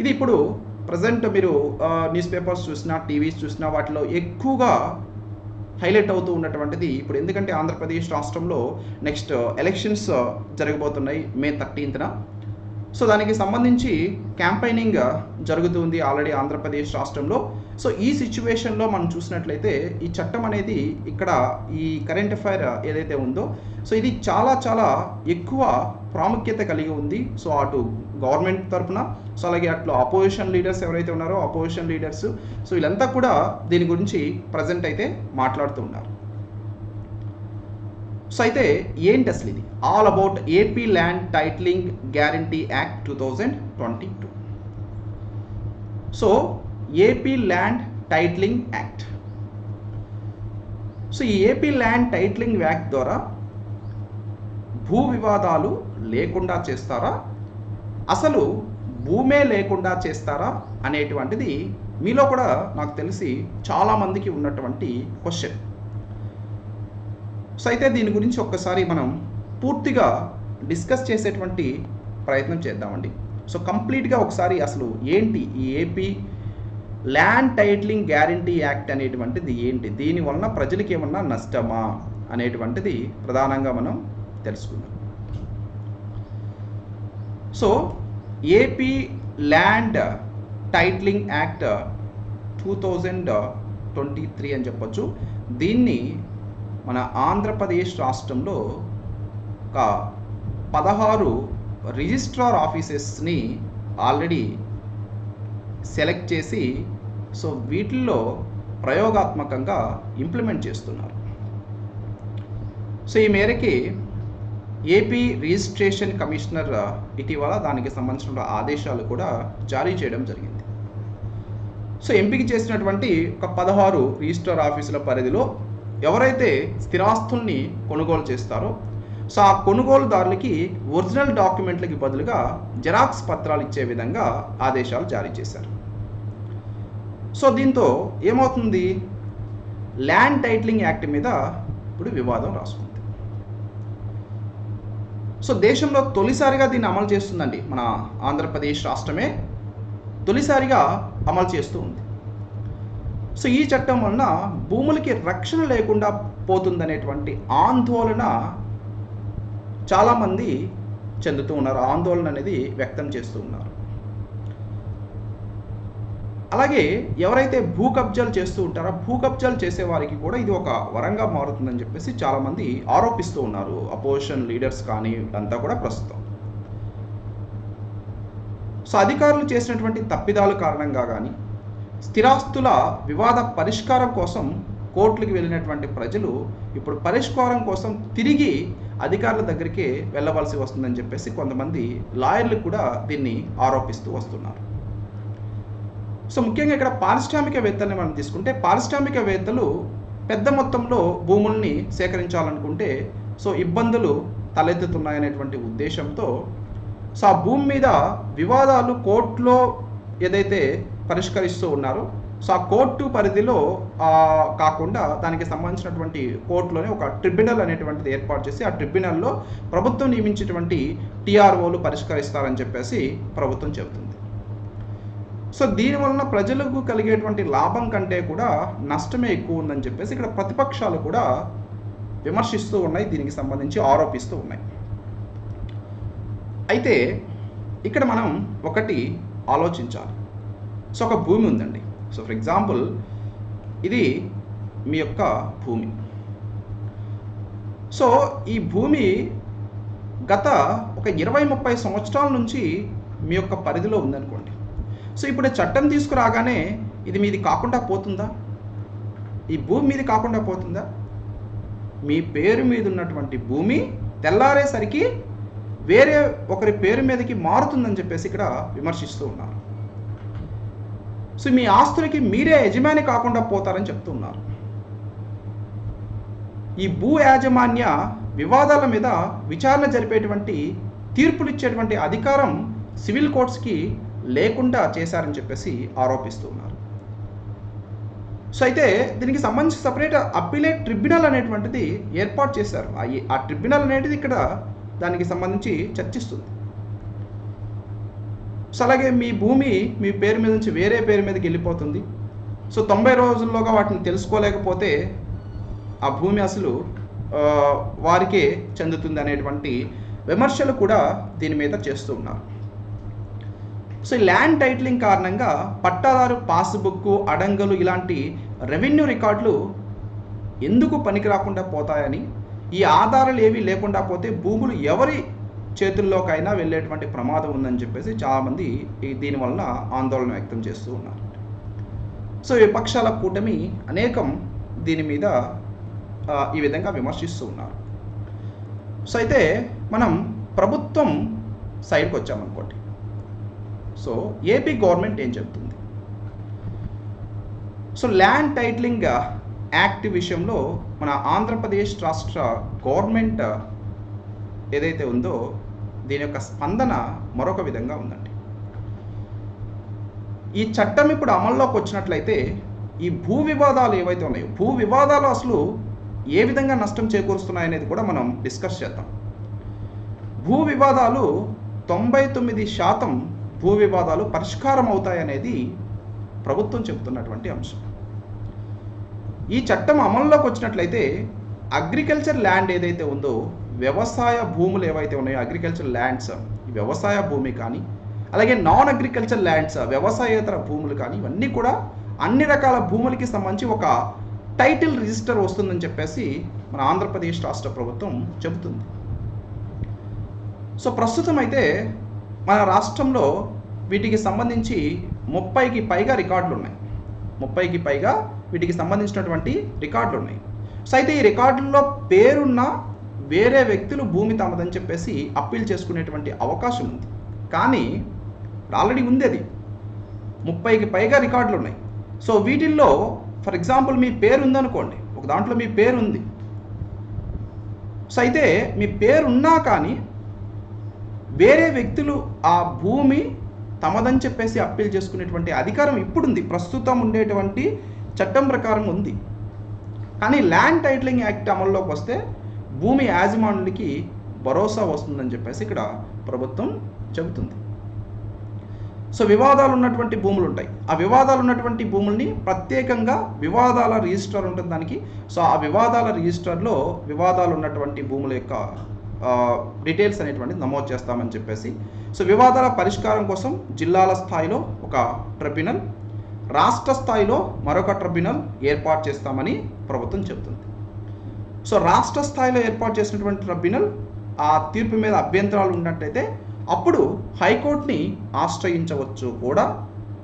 ఇది ఇప్పుడు ప్రజెంట్ మీరు న్యూస్ పేపర్స్ చూసినా టీవీస్ చూసినా వాటిలో ఎక్కువగా హైలైట్ అవుతూ ఉన్నటువంటిది ఇప్పుడు. ఎందుకంటే ఆంధ్రప్రదేశ్ రాష్ట్రంలో నెక్స్ట్ ఎలక్షన్స్ uh, uh, జరగబోతున్నాయి మే థర్టీన్త్న సో దానికి సంబంధించి క్యాంపైనింగ్ జరుగుతుంది ఆల్రెడీ ఆంధ్రప్రదేశ్ రాష్ట్రంలో. సో ఈ సిచ్యువేషన్లో మనం చూసినట్లయితే ఈ చట్టం అనేది ఇక్కడ ఈ కరెంట్ అఫైర్ ఏదైతే ఉందో సో ఇది చాలా చాలా ఎక్కువ ప్రాముఖ్యత కలిగి ఉంది. సో అటు గవర్నమెంట్ తరఫున సో అలాగే అట్లా అపోజిషన్ లీడర్స్ ఎవరైతే ఉన్నారో అపోజిషన్ లీడర్స్ సో వీళ్ళంతా కూడా దీని గురించి ప్రజెంట్ అయితే మాట్లాడుతూ ఉన్నారు. సో అయితే ఏంటి అసలు ఇది? All about AP land titling guarantee act two thousand twenty two so AP land titling act so ఈ ఏపీ ల్యాండ్ టైటిలింగ్ యాక్ట్ ద్వారా భూ వివాదాలు లేకుండా చేస్తారా? అసలు భూమే లేకుండా చేస్తారా? అనేటువంటిది మీలో కూడా నాకు తెలిసి చాలామందికి ఉన్నటువంటి క్వశ్చన్ సో అయితే దీని గురించి ఒక్కసారి మనం పూర్తిగా డిస్కస్ చేసేటువంటి ప్రయత్నం చేద్దామండి. సో కంప్లీట్గా ఒకసారి అసలు ఏంటి ఈ AP land titling guarantee act అనేటువంటిది ఏంటి? దీని వలన ప్రజలకి ఏమన్నా నష్టమా? అనేటువంటిది ప్రధానంగా మనం తెలుసుకుందాం. So AP land titling act two thousand twenty three అని చెప్పొచ్చు. దీన్ని మన ఆంధ్రప్రదేశ్ రాష్ట్రంలో ఒక పదహారు రిజిస్ట్రార్ ఆఫీసెస్ని ఆల్రెడీ సెలెక్ట్ చేసి సో వీటిల్లో ప్రయోగాత్మకంగా ఇంప్లిమెంట్ చేస్తున్నారు. సో ఈ మేరకి ఏపీ రిజిస్ట్రేషన్ కమిషనర్ ఇటీవల దానికి సంబంధించిన ఆదేశాలు కూడా జారీ చేయడం జరిగింది. సో ఎంపిక చేసినటువంటి ఒక పదహారు రిజిస్టర్ ఆఫీసుల పరిధిలో ఎవరైతే స్థిరాస్తుల్ని కొనుగోలు చేస్తారో సో ఆ కొనుగోలుదారులకి ఒరిజినల్ డాక్యుమెంట్లకి బదులుగా జెరాక్స్ పత్రాలు ఇచ్చే విధంగా ఆదేశాలు జారీ చేశారు. సో దీంతో ఏమవుతుంది? ల్యాండ్ టైటిలింగ్ యాక్ట్ మీద ఇప్పుడు వివాదం రాసుకుంది. సో దేశంలో తొలిసారిగా దీన్ని అమలు చేస్తుందండి మన ఆంధ్రప్రదేశ్ రాష్ట్రమే. తొలిసారిగా అమలు చేస్తూ ఉంది. సో ఈ చట్టం వలన భూములకి రక్షణ లేకుండా పోతుందనేటువంటి ఆందోళన చాలామంది చెందుతూ ఉన్నారు. ఆందోళన అనేది వ్యక్తం చేస్తూ ఉన్నారు. అలాగే ఎవరైతే భూ కబ్జాలు చేస్తూ ఉంటారో భూ కబ్జాలు చేసే వారికి కూడా ఇది ఒక వరంగా మారుతుందని చెప్పేసి చాలామంది ఆరోపిస్తూ ఉన్నారు. అపోజిషన్ లీడర్స్ కానీ అంతా కూడా ప్రస్తుతం. సో అధికారులు చేసినటువంటి తప్పిదాల కారణంగా కానీ స్థిరాస్తుల వివాద పరిష్కారం కోసం కోర్టులకు వెళ్ళినటువంటి ప్రజలు ఇప్పుడు పరిష్కారం కోసం తిరిగి అధికారుల దగ్గరికి వెళ్ళవలసి వస్తుందని చెప్పేసి కొంతమంది లాయర్లు కూడా దీన్ని ఆరోపిస్తూ వస్తున్నారు. సో ముఖ్యంగా ఇక్కడ పారిశ్రామికవేత్తల్ని మనం తీసుకుంటే పారిశ్రామికవేత్తలు పెద్ద మొత్తంలో భూముల్ని సేకరించాలనుకుంటే సో ఇబ్బందులు తలెత్తుతున్నాయనేటువంటి ఉద్దేశంతో సో ఆ భూమి మీద వివాదాలు కోర్టులో ఏదైతే పరిష్కరిస్తూ ఉన్నారు. సో ఆ కోర్టు పరిధిలో కాకుండా దానికి సంబంధించినటువంటి కోర్టులోనే ఒక ట్రిబ్యునల్ అనేటువంటిది ఏర్పాటు చేసి ఆ ట్రిబ్యునల్లో ప్రభుత్వం నియమించేటువంటి టీఆర్ఓలు పరిష్కరిస్తారని చెప్పేసి ప్రభుత్వం చెబుతుంది. సో దీనివలన ప్రజలకు కలిగేటువంటి లాభం కంటే కూడా నష్టమే ఎక్కువ ఉందని చెప్పేసి ఇక్కడ ప్రతిపక్షాలు కూడా విమర్శిస్తూ ఉన్నాయి. దీనికి సంబంధించి ఆరోపిస్తూ ఉన్నాయి. అయితే ఇక్కడ మనం ఒకటి ఆలోచించాలి. సో ఒక భూమి ఉందండి. సో ఫర్ ఎగ్జాంపుల్ ఇది మీ యొక్క భూమి. సో ఈ భూమి గత ఒక ఇరవై ముప్పై సంవత్సరాల నుంచి మీ యొక్క పరిధిలో ఉందనుకోండి. సో ఇప్పుడు చట్టం తీసుకురాగానే ఇది మీది కాకుండా పోతుందా? ఈ భూమి మీది కాకుండా పోతుందా? మీ పేరు మీద ఉన్నటువంటి భూమి తెల్లారేసరికి వేరే ఒకరి పేరు మీదకి మారుతుందని చెప్పేసి ఇక్కడ విమర్శిస్తూ ఉన్నారు. సో మీ ఆస్తులకి మీరే యజమాని కాకుండా పోతారని చెప్తున్నారు. ఈ భూ యాజమాన్య వివాదాల మీద విచారణ జరిపేటువంటి తీర్పులు ఇచ్చేటువంటి అధికారం సివిల్ కోర్ట్స్కి లేకుండా చేశారని చెప్పేసి ఆరోపిస్తున్నారు. సో అయితే దీనికి సంబంధించి సపరేట్ అప్పీలేట్ ట్రిబ్యునల్ అనేటువంటిది ఏర్పాటు చేశారు. ఆ ఆ ట్రిబ్యునల్ అనేది ఇక్కడ దానికి సంబంధించి చర్చిస్తుంది. సో అలాగే మీ భూమి మీ పేరు మీద నుంచి వేరే పేరు మీదకి వెళ్ళిపోతుంది. సో తొంభై రోజుల్లోగా వాటిని తెలుసుకోలేకపోతే ఆ భూమి అసలు వారికే చెందుతుంది అనేటువంటి విమర్శలు కూడా దీని మీద చేస్తూ ఉన్నారు. సో ఈ ల్యాండ్ టైటిలింగ్ కారణంగా పట్టాదారు పాస్బుక్ అడంగలు ఇలాంటి రెవెన్యూ రికార్డులు ఎందుకు పనికి రాకుండా పోతాయని ఈ ఆధారాలు ఏవి లేకుండా పోతే భూములు ఎవరి చేతుల్లోకైనా వెళ్ళేటువంటి ప్రమాదం ఉందని చెప్పేసి చాలామంది దీనివల్ల దీని వలన ఆందోళన వ్యక్తం చేస్తూ ఉన్నారు. సో విపక్షాల కూటమి అనేకం దీని మీద ఈ విధంగా విమర్శిస్తూ ఉన్నారు. సో అయితే మనం ప్రభుత్వం సైడ్కి వచ్చామనుకోండి. సో ఏపీ గవర్నమెంట్ ఏం చెప్తుంది? సో ల్యాండ్ టైటిలింగ్ యాక్ట్ విషయంలో మన ఆంధ్రప్రదేశ్ రాష్ట్ర గవర్నమెంట్ ఏదైతే ఉందో దీని యొక్క స్పందన మరొక విధంగా ఉందండి. ఈ చట్టం ఇప్పుడు అమల్లోకి వచ్చినట్లయితే ఈ భూ వివాదాలు ఏవైతే ఉన్నాయో భూ వివాదాలు అసలు ఏ విధంగా నష్టం చేకూరుస్తున్నాయనేది కూడా మనం డిస్కస్ చేద్దాం. భూ వివాదాలు తొంభై తొమ్మిది శాతం భూ వివాదాలు పరిష్కారం అవుతాయనేది ప్రభుత్వం చెబుతున్నటువంటి అంశం. ఈ చట్టం అమల్లోకి వచ్చినట్లయితే అగ్రికల్చర్ ల్యాండ్ ఏదైతే ఉందో వ్యవసాయ భూములు ఏవైతే ఉన్నాయో అగ్రికల్చర్ ల్యాండ్స్ వ్యవసాయ భూమి కానీ అలాగే నాన్ అగ్రికల్చర్ ల్యాండ్స్ వ్యవసాయేతర భూములు కానీ ఇవన్నీ కూడా అన్ని రకాల భూములకి సంబంధించి ఒక టైటిల్ రిజిస్టర్ వస్తుందని చెప్పేసి మన ఆంధ్రప్రదేశ్ రాష్ట్ర ప్రభుత్వం చెబుతుంది. సో ప్రస్తుతం అయితే మన రాష్ట్రంలో వీటికి సంబంధించి ముప్పైకి పైగా రికార్డులు ఉన్నాయి. ముప్పైకి పైగా వీటికి సంబంధించినటువంటి రికార్డులు ఉన్నాయి. సో అయితే ఈ రికార్డుల్లో పేరున్న వేరే వ్యక్తులు భూమి తమదని చెప్పేసి అప్పీల్ చేసుకునేటువంటి అవకాశం ఉంది. కానీ ఆల్రెడీ ఉంది అది. ముప్పైకి పైగా రికార్డులు ఉన్నాయి. సో వీటిల్లో ఫర్ ఎగ్జాంపుల్ మీ పేరు ఉందనుకోండి. ఒక దాంట్లో మీ పేరు ఉంది. సో అయితే మీ పేరున్నా కానీ వేరే వ్యక్తులు ఆ భూమి తమదని చెప్పేసి అప్పీల్ చేసుకునేటువంటి అధికారం ఇప్పుడుంది. ప్రస్తుతం ఉండేటువంటి చట్టం ప్రకారం ఉంది. కానీ ల్యాండ్ టైటిలింగ్ యాక్ట్ అమల్లోకి వస్తే భూమి యాజమానులకి భరోసా వస్తుందని చెప్పేసి ఇక్కడ ప్రభుత్వం చెబుతుంది. సో వివాదాలు ఉన్నటువంటి భూములు ఉంటాయి. ఆ వివాదాలు ఉన్నటువంటి భూముల్ని ప్రత్యేకంగా వివాదాల రిజిస్టర్ ఉంటుంది దానికి. సో ఆ వివాదాల రిజిస్టర్లో వివాదాలు ఉన్నటువంటి భూముల యొక్క డీటెయిల్స్ అనేటువంటిది నమోదు చేస్తామని చెప్పేసి. సో వివాదాల పరిష్కారం కోసం జిల్లాల స్థాయిలో ఒక ట్రిబ్యునల్ రాష్ట్ర స్థాయిలో మరొక ట్రిబ్యునల్ ఏర్పాటు చేస్తామని ప్రభుత్వం చెబుతుంది. సో రాష్ట్ర స్థాయిలో ఏర్పాటు చేసినటువంటి ట్రిబ్యునల్ ఆ తీర్పు మీద అభ్యంతరాలు ఉన్నట్టయితే అప్పుడు హైకోర్టుని ఆశ్రయించవచ్చు కూడా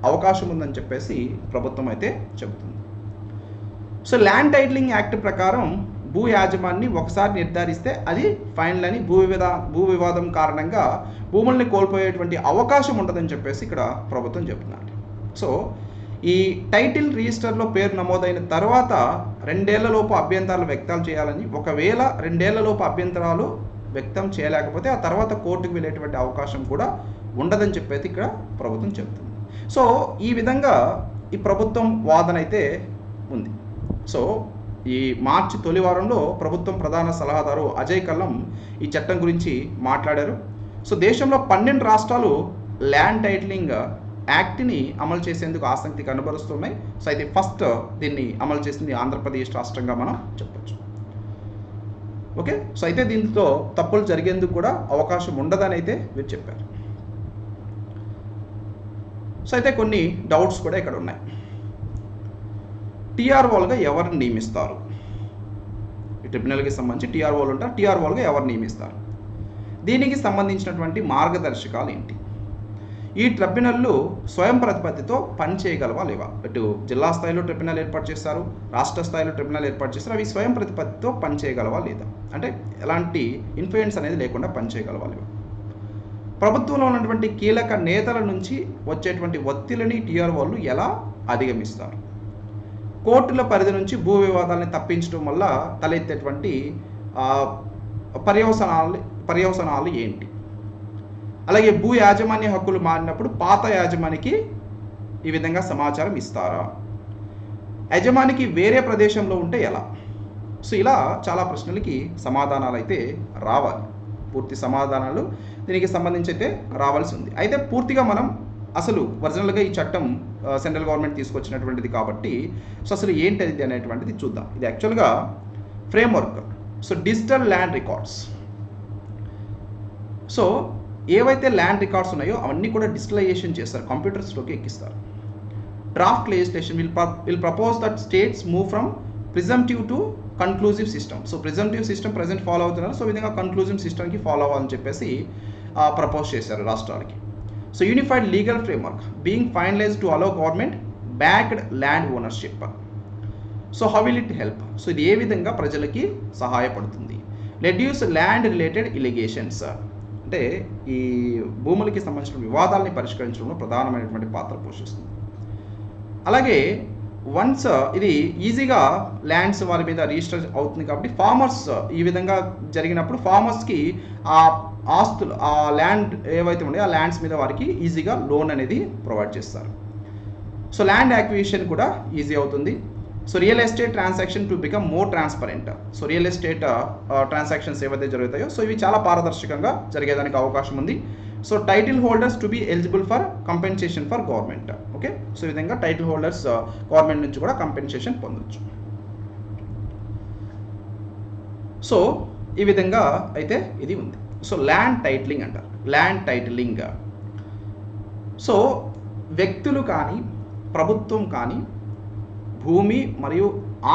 అవకాశం ఉందని చెప్పేసి ప్రభుత్వం అయితే చెబుతుంది. సో ల్యాండ్ టైటిలింగ్ యాక్ట్ ప్రకారం భూ యాజమాన్ని ఒకసారి నిర్ధారిస్తే అది ఫైనల్ అని భూ వివాద భూ వివాదం కారణంగా భూముల్ని కోల్పోయేటువంటి అవకాశం ఉండదని చెప్పేసి ఇక్కడ ప్రభుత్వం చెబుతున్నారు. సో ఈ టైటిల్ రిజిస్టర్లో పేరు నమోదైన తర్వాత రెండేళ్ళలోపు అభ్యంతరాలు వ్యక్తాలు చేయాలని ఒకవేళ రెండేళ్ళలోపు అభ్యంతరాలు వ్యక్తం చేయలేకపోతే ఆ తర్వాత కోర్టుకు వెళ్ళేటువంటి అవకాశం కూడా ఉండదని చెప్పేది ఇక్కడ ప్రభుత్వం చెబుతుంది. సో ఈ విధంగా ఈ ప్రభుత్వం వాదన అయితే ఉంది. సో ఈ మార్చి తొలి వారంలో ప్రభుత్వం ప్రధాన సలహాదారు అజయ్ కల్లం ఈ చట్టం గురించి మాట్లాడారు. సో దేశంలో పన్నెండు రాష్ట్రాలు ల్యాండ్ టైటిలింగ్ యాక్ట్ని అమలు చేసేందుకు ఆసక్తి కనబరుస్తున్నాయి. సో అయితే ఫస్ట్ దీన్ని అమలు చేసింది ఆంధ్రప్రదేశ్ రాష్ట్రంగా మనం చెప్పచ్చు. ఓకే? సో అయితే దీంతో తప్పులు జరిగేందుకు కూడా అవకాశం ఉండదని అయితే వీరు చెప్పారు. సో అయితే కొన్ని డౌట్స్ కూడా ఇక్కడ ఉన్నాయి. టీఆర్ఓలుగా ఎవరిని నియమిస్తారు? ఈ ట్రిబ్యునల్కి సంబంధించి టీఆర్ఓలు ఉంటారు. టీఆర్ఓలుగా ఎవరు నియమిస్తారు? దీనికి సంబంధించినటువంటి మార్గదర్శకాలు ఏంటి? ఈ ట్రిబ్యునల్లు స్వయం ప్రతిపత్తితో పనిచేయగలవా లేవా? ఇటు జిల్లా స్థాయిలో ట్రిబ్యునల్ ఏర్పాటు చేస్తారు రాష్ట్ర స్థాయిలో ట్రిబ్యునల్ ఏర్పాటు చేస్తారు అవి స్వయం ప్రతిపత్తితో పనిచేయగలవా లేదా? అంటే ఎలాంటి ఇన్ఫ్లుయెన్స్ అనేది లేకుండా పనిచేయగలవా లేవా? ప్రభుత్వంలో ఉన్నటువంటి కీలక నేతల నుంచి వచ్చేటువంటి ఒత్తిడిని టీఆర్ఓలు ఎలా అధిగమిస్తారు? కోర్టుల పరిధి నుంచి భూ వివాదాలని తప్పించడం వల్ల తలెత్తేటువంటి పర్యవసనాలు పర్యవసనాలు ఏంటి? అలాగే భూ యాజమాన్య హక్కులు మారినప్పుడు పాత యాజమానికి ఈ విధంగా సమాచారం ఇస్తారా? యజమానికి వేరే ప్రదేశంలో ఉంటే ఎలా? సో ఇలా చాలా ప్రశ్నలకి సమాధానాలు అయితే రావాలి. పూర్తి సమాధానాలు దీనికి సంబంధించి అయితే రావాల్సి ఉంది అయితే పూర్తిగా మనం అసలు ఒరిజినల్గా ఈ చట్టం సెంట్రల్ గవర్నమెంట్ తీసుకొచ్చినటువంటిది కాబట్టి సో అసలు ఏంటది అనేటువంటిది చూద్దాం. ఇది యాక్చువల్గా framework. So digital land records. So ఏవైతే ల్యాండ్ రికార్డ్స్ ఉన్నాయో అవన్నీ కూడా డిజిటలైజేషన్ చేస్తారు కంప్యూటర్స్లోకి ఎక్కిస్తారు. Draft legislation will will propose that states move from presumptive to conclusive system so presumptive system present follow అవుతున్నారు. సో విధంగా కన్క్లూజివ్ సిస్టమ్కి ఫాలో అవ్వాలని చెప్పేసి ప్రపోజ్ చేశారు రాష్ట్రాలకి. So unified legal framework being finalise to allow government backed land ownership so how will it help so ఇది ఏ విధంగా ప్రజలకి సహాయపడుతుంది? రెడ్యూస్ ల్యాండ్ రిలేటెడ్ ఇలిగేషన్స్ అంటే ఈ భూములకి సంబంధించిన వివాదాలని పరిష్కరించడంలో ప్రధానమైనటువంటి పాత్ర పోషిస్తుంది. అలాగే వన్స్ ఇది ఈజీగా ల్యాండ్స్ వారి మీద రిజిస్టర్ అవుతుంది కాబట్టి ఫార్మర్స్ ఈ విధంగా జరిగినప్పుడు ఫార్మర్స్కి ఆ ఆస్తులు ఆ ల్యాండ్ ఏవైతే ఉన్నాయో ఆ ల్యాండ్స్ మీద వారికి ఈజీగా లోన్ అనేది ప్రొవైడ్ చేస్తారు. సో ల్యాండ్ యాక్విజిషన్ కూడా ఈజీ అవుతుంది. So real estate transaction to become more transparent so real estate transactions ఏవైతే జరుగుతాయో సో ఇవి చాలా పారదర్శకంగా జరిగేదానికి అవకాశం ఉంది. So title holders to be eligible for compensation for government okay so ఈ విధంగా టైటిల్ హోల్డర్స్ గవర్నమెంట్ నుంచి కూడా కంపెన్సేషన్ పొందొచ్చు. సో ఈ విధంగా అయితే ఇది ఉంది. సో ల్యాండ్ టైటిలింగ్ అంటారు. ల్యాండ్ టైటిలింగ్ సో వ్యక్తులు కానీ ప్రభుత్వం కానీ భూమి మరియు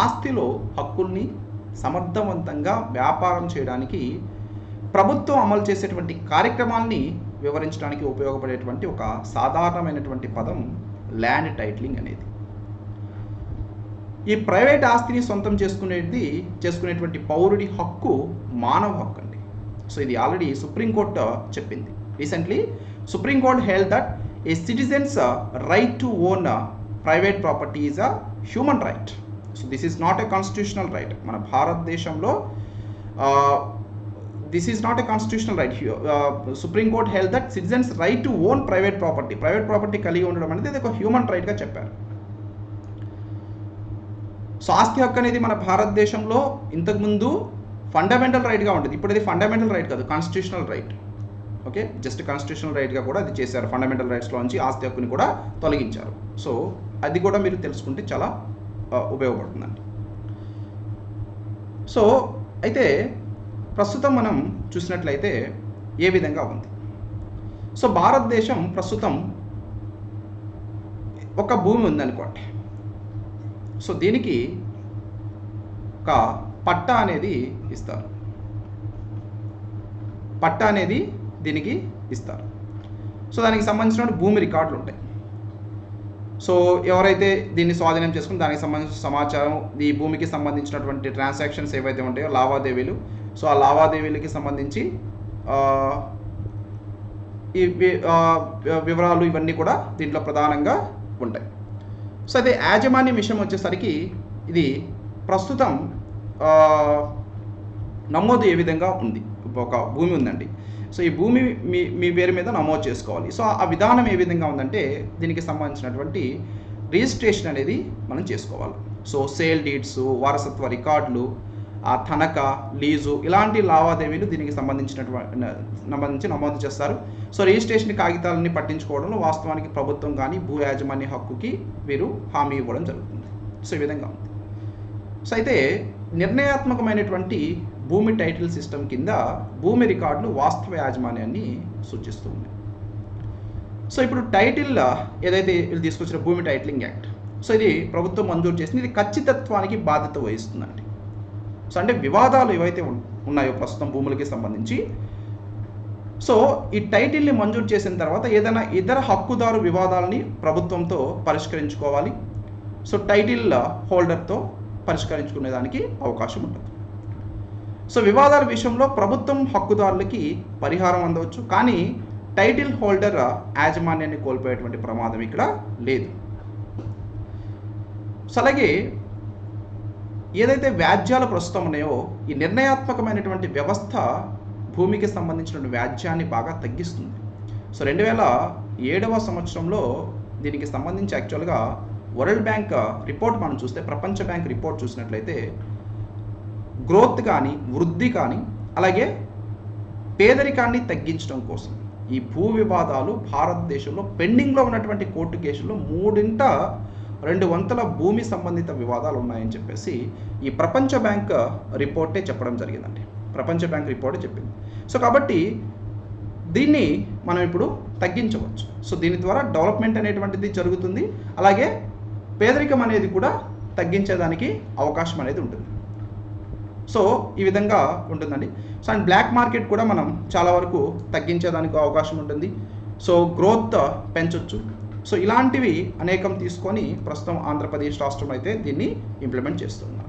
ఆస్తిలో హక్కుల్ని సమర్థవంతంగా వ్యాపారం చేయడానికి ప్రభుత్వం అమలు చేసేటువంటి కార్యక్రమాల్ని వివరించడానికి ఉపయోగపడేటువంటి ఒక సాధారణమైనటువంటి పదం ల్యాండ్ టైటిలింగ్ అనేది. ఈ ప్రైవేట్ ఆస్తిని సొంతం చేసుకునేది చేసుకునేటువంటి పౌరుడి హక్కు మానవ హక్కు అండి. సో ఇది ఆల్రెడీ సుప్రీంకోర్టు చెప్పింది. Recently Supreme Court held that a citizens right to own private property is a human right so this is not a constitutional right మన భారతదేశంలో this is not a constitutional right Supreme Court held that citizens right to own private property private property కలిగి ఉండడం అనేది ఇది ఒక human రైట్గా చెప్పారు. So ఆస్తి హక్కు అనేది మన భారతదేశంలో ఇంతకుముందు ఫండమెంటల్ రైట్గా ఉంటుంది ఇప్పుడు అది ఫండమెంటల్ రైట్ కాదు constitutional right okay just constitutional రైట్గా కూడా అది చేశారు. ఫండమెంటల్ రైట్స్లో నుంచి ఆస్తి హక్కుని కూడా తొలగించారు. సో అది కూడా మీరు తెలుసుకుంటే చాలా ఉపయోగపడుతుందండి. సో అయితే ప్రస్తుతం మనం చూసినట్లయితే ఏ విధంగా ఉంది? సో భారతదేశం ప్రస్తుతం ఒక భూమి ఉందనుకోండి. సో దీనికి ఒక పట్టా అనేది ఇస్తారు. పట్టా అనేది దీనికి ఇస్తారు. సో దానికి సంబంధించిన భూమి రికార్డులు ఉంటాయి. సో ఎవరైతే దీన్ని స్వాధీనం చేసుకుని దానికి సంబంధించిన సమాచారం ఈ భూమికి సంబంధించినటువంటి ట్రాన్సాక్షన్స్ ఏవైతే ఉంటాయో లావాదేవీలు సో ఆ లావాదేవీలకి సంబంధించి ఈ వివరాలు ఇవన్నీ కూడా దీంట్లో ప్రధానంగా ఉంటాయి. సో అదే యాజమాన్య విషయం వచ్చేసరికి ఇది ప్రస్తుతం నమోదు ఏ విధంగా ఉంది? ఒక భూమి ఉందండి. సో ఈ భూమి మీ మీ పేరు మీద నమోదు చేసుకోవాలి. సో ఆ విధానం ఏ విధంగా ఉందంటే దీనికి సంబంధించినటువంటి రిజిస్ట్రేషన్ అనేది మనం చేసుకోవాలి. సో సేల్ డీడ్స్ వారసత్వ రికార్డులు ఆ తనఖా లీజు ఇలాంటి లావాదేవీలు దీనికి సంబంధించినటువంటి సంబంధించి నమోదు చేస్తారు. సో రిజిస్ట్రేషన్ కాగితాలని పట్టించుకోవడంలో వాస్తవానికి ప్రభుత్వం కానీ భూ యాజమాన్య హక్కుకి వీరు హామీ ఇవ్వడం జరుగుతుంది. సో ఈ విధంగా ఉంది. సో అయితే నిర్ణయాత్మకమైనటువంటి భూమి టైటిల్ సిస్టమ్ కింద భూమి రికార్డులు వాస్తవ యాజమాన్యాన్ని సూచిస్తూ ఉన్నాయి సో ఇప్పుడు టైటిల్ ఏదైతే వీళ్ళు తీసుకొచ్చిన భూమి టైటిలింగ్ యాక్ట్ సో ఇది ప్రభుత్వం మంజూరు చేసింది ఇది ఖచ్చితత్వానికి బాధ్యత వహిస్తుందండి. సో అంటే వివాదాలు ఏవైతే ఉన్నాయో ప్రస్తుతం భూములకి సంబంధించి సో ఈ టైటిల్ని మంజూరు చేసిన తర్వాత ఏదైనా ఇతర హక్కుదారు వివాదాలని ప్రభుత్వంతో పరిష్కరించుకోవాలి. సో టైటిల్ హోల్డర్తో పరిష్కరించుకునేదానికి అవకాశం ఉంటుంది. సో వివాదాల విషయంలో ప్రభుత్వం హక్కుదారులకి పరిహారం అందవచ్చు కానీ టైటిల్ హోల్డర్ యాజమాన్యాన్ని కోల్పోయేటువంటి ప్రమాదం ఇక్కడ లేదు. సో అలాగే ఏదైతే వ్యాజ్యాలు ప్రస్తుతం ఉన్నాయో ఈ నిర్ణయాత్మకమైనటువంటి వ్యవస్థ భూమికి సంబంధించినటువంటి వ్యాజ్యాన్ని బాగా తగ్గిస్తుంది. సో రెండు వేల ఏడవ సంవత్సరంలో దీనికి సంబంధించి యాక్చువల్గా వరల్డ్ బ్యాంక్ రిపోర్ట్ మనం చూస్తే ప్రపంచ బ్యాంక్ రిపోర్ట్ చూసినట్లయితే గ్రోత్ కానీ వృద్ధి కానీ అలాగే పేదరికాన్ని తగ్గించడం కోసం. ఈ భూ వివాదాలు భారతదేశంలో పెండింగ్లో ఉన్నటువంటి కోర్టు కేసుల్లో మూడింట రెండు వంతుల భూమి సంబంధిత వివాదాలు ఉన్నాయని చెప్పేసి ఈ ప్రపంచ బ్యాంక్ రిపోర్టే చెప్పడం జరిగిందండి. ప్రపంచ బ్యాంక్ రిపోర్టే చెప్పింది. సో కాబట్టి దీన్ని మనం ఇప్పుడు తగ్గించవచ్చు. సో దీని ద్వారా డెవలప్మెంట్ అనేటువంటిది జరుగుతుంది. అలాగే పేదరికం అనేది కూడా తగ్గించేదానికి అవకాశం అనేది ఉంటుంది. సో ఈ విధంగా ఉంటుందండి. సో అండ్ బ్లాక్ మార్కెట్ కూడా మనం చాలా వరకు తగ్గించేదానికి అవకాశం ఉంటుంది. సో గ్రోత్ పెంచొచ్చు. సో ఇలాంటివి అనేకం తీసుకొని ప్రస్తుతం ఆంధ్రప్రదేశ్ రాష్ట్రం అయితే దీన్ని ఇంప్లిమెంట్ చేస్తుంది.